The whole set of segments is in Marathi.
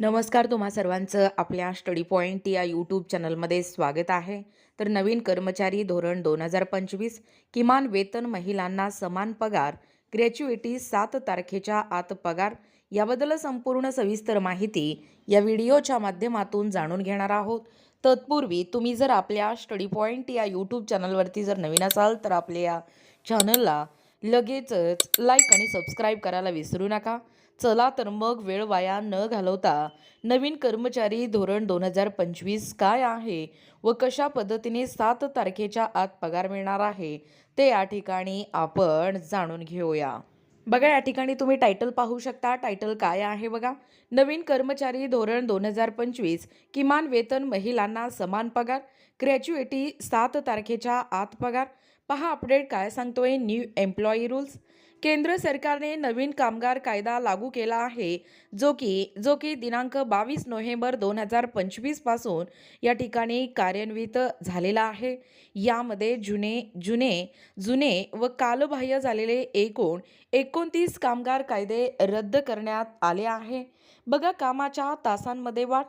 नमस्कार तुम्हा सर्वांचं. आपल्या स्टडी पॉईंट या यूट्यूब चॅनलमध्ये स्वागत आहे. तर नवीन कर्मचारी धोरण दोन हजार पंचवीस किमान वेतन महिलांना समान पगार ग्रॅच्युएटी सात तारखेच्या आत पगार याबद्दल संपूर्ण सविस्तर माहिती या व्हिडिओच्या माध्यमातून जाणून घेणार आहोत. तत्पूर्वी तुम्ही जर आपल्या स्टडी पॉईंट या यूट्यूब चॅनलवरती जर नवीन असाल तर आपल्या या चॅनलला लगेचच लाईक आणि सबस्क्राईब करायला विसरू नका. चला तर मग वेळ वाया न घालवता नवीन कर्मचारी धोरण दोन हजार पंचवीस काय आहे व कशा पद्धतीने सात तारखेच्या आत पगार मिळणार आहे ते या ठिकाणी आपण जाणून घेऊया. बघा या ठिकाणी तुम्ही टायटल पाहू शकता. टायटल काय आहे बघा? नवीन कर्मचारी धोरण दोन हजार पंचवीस किमान वेतन महिलांना समान पगार ग्रॅच्युएटी सात तारखेच्या आत पगार पहा अपडेट काय सांगतोय. New employee rules. केंद्र सरकारने नवीन कामगार कायदा लागू केला आहे जो की जो की दिनांक बावीस नोव्हेंबर दोन हजार पंचवीसपासून या ठिकाणी कार्यान्वित झालेला आहे. यामध्ये जुने जुने जुने व कालबाह्य झालेले एकूण एकोणतीस कामगार कायदे रद्द करण्यात आले आहे. बघा कामाच्या तासांमध्ये वाढ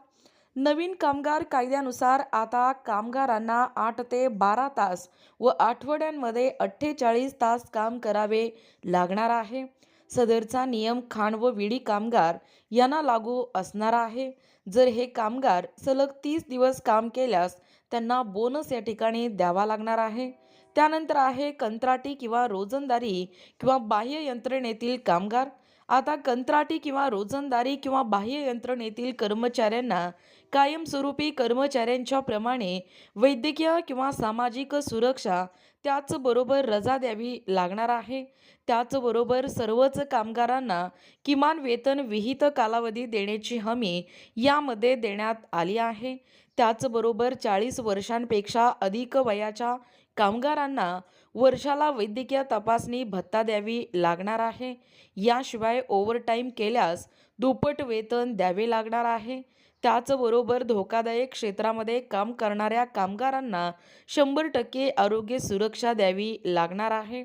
नवीन कामगार कायद्यानुसार आता कामगारांना आठ ते बारा तास व आठवड्यांमध्ये अठ्ठेचाळीस तास काम करावे लागणार आहे. सदरचा नियम खाण व विडी कामगार यांना लागू असणार आहे. जर हे कामगार सलग तीस दिवस काम केल्यास त्यांना बोनस या ठिकाणी द्यावा लागणार आहे. त्यानंतर आहे कंत्राटी किंवा रोजंदारी किंवा बाह्य यंत्रणेतील कामगार. आता कंत्राटी किंवा रोजंदारी किंवा बाह्य यंत्रणेतील कर्मचाऱ्यांना कायमस्वरूपी कर्मचाऱ्यांच्या प्रमाणे वैद्यकीय किंवा सामाजिक सुरक्षा त्याचबरोबर रजा द्यावी लागणार आहे. त्याचबरोबर सर्वच कामगारांना किमान वेतन विहित कालावधी देण्याची हमी यामध्ये देण्यात आली आहे. त्याचबरोबर चाळीस वर्षांपेक्षा अधिक वयाच्या कामगारांना वर्षाला वैद्यकीय तपासणी भत्ता द्यावी लागणार आहे. याशिवाय ओव्हरटाईम केल्यास दुप्पट वेतन द्यावे लागणार आहे. त्याचबरोबर धोकादायक क्षेत्रामध्ये काम करणाऱ्या कामगारांना शंभर टक्के आरोग्य सुरक्षा द्यावी लागणार आहे.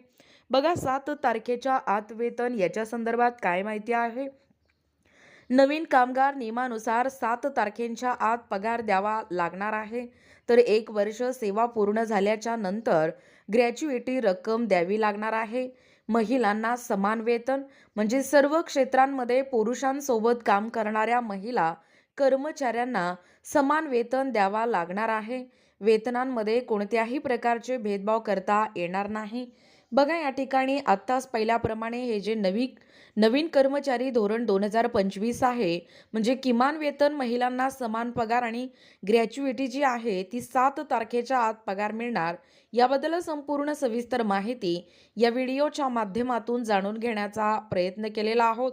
बघा सात तारखेच्या आत वेतन याच्या संदर्भात काय माहिती आहे? नवीन कामगार नियमानुसार सात तारखेच्या आत पगार द्यावा लागणार आहे. तर एक वर्ष सेवा पूर्ण झाल्याच्यानंतर ग्रॅच्युएटी रक्कम द्यावी लागणार आहे. महिलांना समान वेतन म्हणजे सर्व क्षेत्रांमध्ये पुरुषांसोबत काम करणाऱ्या महिला कर्मचाऱ्यांना समान वेतन द्यावा लागणार आहे. वेतनांमध्ये कोणत्याही प्रकारचे भेदभाव करता येणार नाही. बघा या ठिकाणी आत्ताच पहिल्याप्रमाणे हे जे नवी नवीन कर्मचारी धोरण दोन हजार पंचवीस आहे म्हणजे किमान वेतन महिलांना समान पगार आणि ग्रॅच्युएटी जी आहे ती सात तारखेच्या आत पगार मिळणार. याबद्दल संपूर्ण सविस्तर माहिती या व्हिडिओच्या माध्यमातून जाणून घेण्याचा प्रयत्न केलेला आहोत.